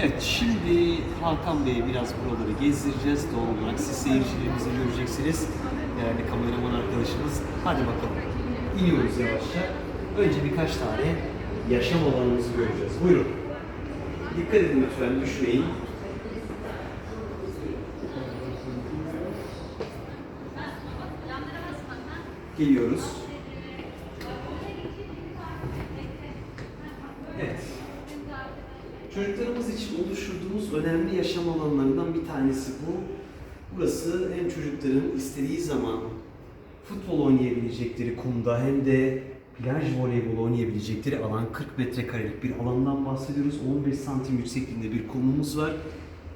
Evet, şimdi Hakan Bey'e biraz buraları gezdireceğiz. Doğal olarak siz seyircilerimizi göreceksiniz. Değerli kameraman arkadaşımız. Hadi bakalım. İniyoruz yavaşça. Önce birkaç tane yaşam alanımızı göreceğiz. Buyurun. Dikkat edin lütfen, düşmeyin. Geliyoruz. Evet. Çocuklarımız için oluşturduğumuz önemli yaşam alanlarından bir tanesi bu. Burası hem çocukların istediği zaman futbol oynayabilecekleri kumda hem de plaj voleybolu oynayabilecekleri alan 40 metrekarelik bir alandan bahsediyoruz. 15 santim yüksekliğinde bir kumumuz var.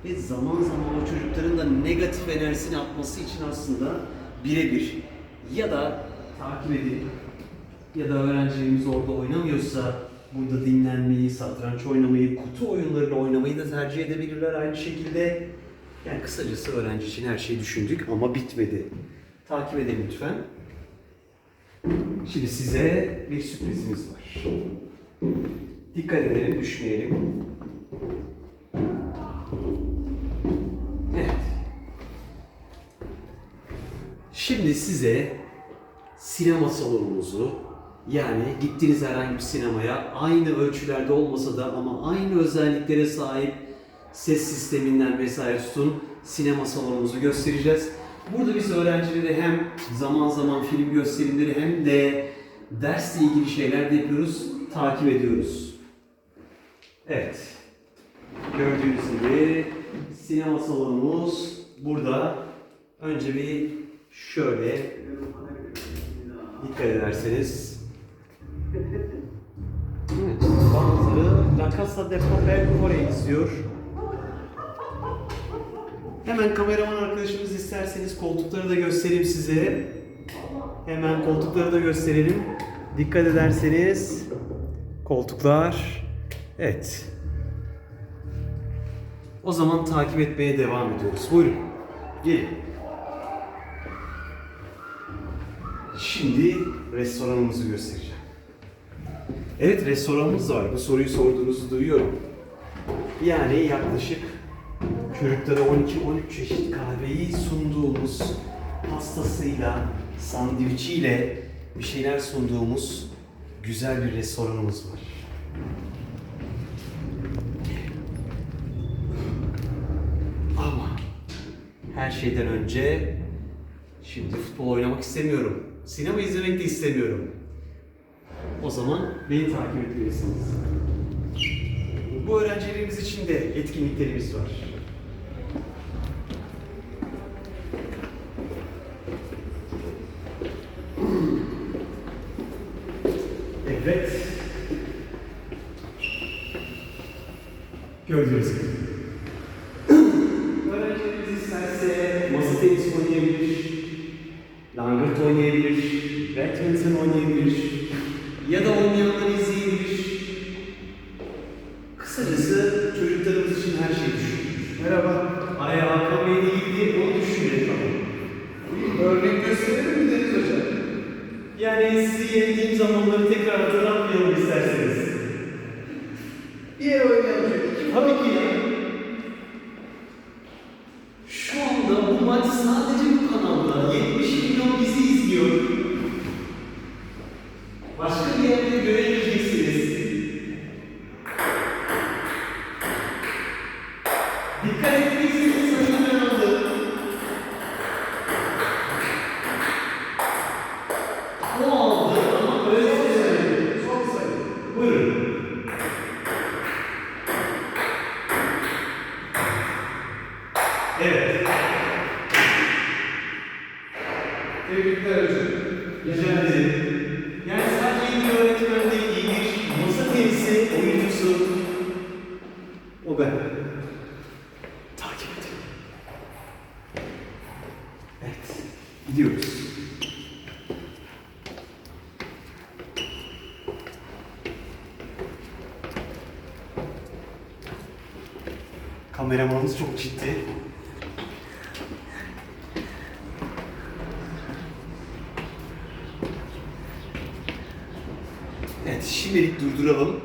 Ve zaman zaman o çocukların da negatif enerjisini atması için aslında birebir ya da takip edin ya da öğrencilerimiz orada oynamıyorsa burada dinlenmeyi, satranç oynamayı, kutu oyunlarını oynamayı da tercih edebilirler aynı şekilde. Yani kısacası öğrenci için her şeyi düşündük ama bitmedi. Takip edin lütfen. Şimdi size bir sürprizimiz var. Dikkat edelim, düşmeyelim. Evet. Şimdi size sinema salonumuzu yani gittiğiniz herhangi bir sinemaya aynı ölçülerde olmasa da ama aynı özelliklere sahip ses sisteminden vesaire tutun sinema salonumuzu göstereceğiz. Burada biz öğrencilere hem zaman zaman film gösterimleri hem de dersle ilgili şeyler de yapıyoruz, takip ediyoruz. Evet. Gördüğünüz gibi sinema salonumuz burada. Önce bir şöyle dikkat ederseniz. Evet, bazıları La Casa de Papel Kore'yi izliyor. Hemen kameraman arkadaşımız isterseniz koltukları da göstereyim size. Hemen koltukları da gösterelim. Dikkat ederseniz koltuklar. Evet. O zaman takip etmeye devam ediyoruz. Buyurun. Gelin. Şimdi restoranımızı göstereceğim. Evet restoranımız var. Bu soruyu sorduğunuzu duyuyorum. Yani yaklaşık çocuklara 12-13 çeşit kahveyi sunduğumuz pastasıyla, sandviçiyle bir şeyler sunduğumuz güzel bir restoranımız var. Ama her şeyden önce şimdi futbol oynamak istemiyorum. Sinema izlemek de istemiyorum. O zaman beni takip etmelisiniz. Bu öğrencilerimiz için de etkinliklerimiz var. Evet. Gördüğünüz gibi. Öğrencilerimiz isterse masa tenisi oynayabilir, langırt oynayabilir, badminton oynayabilir ya da oynayanları izleyebilir. Kısacası çocuklarımız için her şey düşünülür. Merhaba. Araya Hakan Bey değil diye onu düşünmeyin tamam. Örnek gösterir mi Deniz Hocam? Yani sizi yendiğim zamanları tekrar hatırlatmayalım isterseniz. Bir yer oynayalım. Tabii ki ya. Şu anda bu maç sadece bu kanalda 70 milyon bizi izliyor. Tebrikler hocam. Rica ederim. Yani sadece bir öğretmen değil, bir masa tenisi oyuncusu. O ben. Takip edin. Evet. Gidiyoruz. Kameramanımız çok ciddi. Evet, şimdilik durduralım.